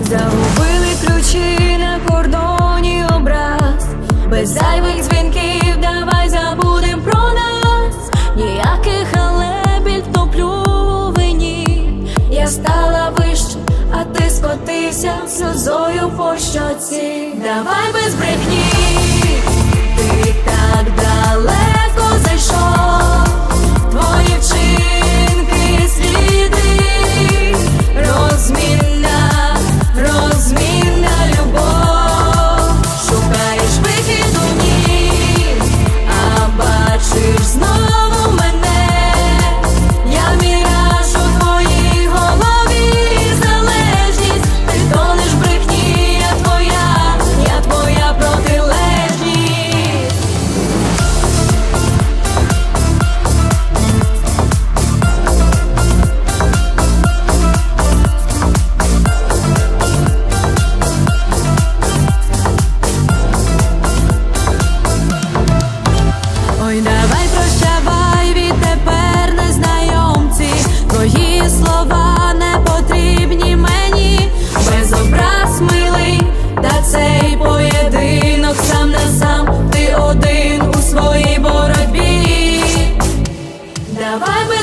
Загубили ключі на кордоні образ, без зайвих дзвінків, давай забудем про нас, ніяких але топлю вині. Я стала вище, а ти скотився сльозою по щоці. Давай без брехні. vibe with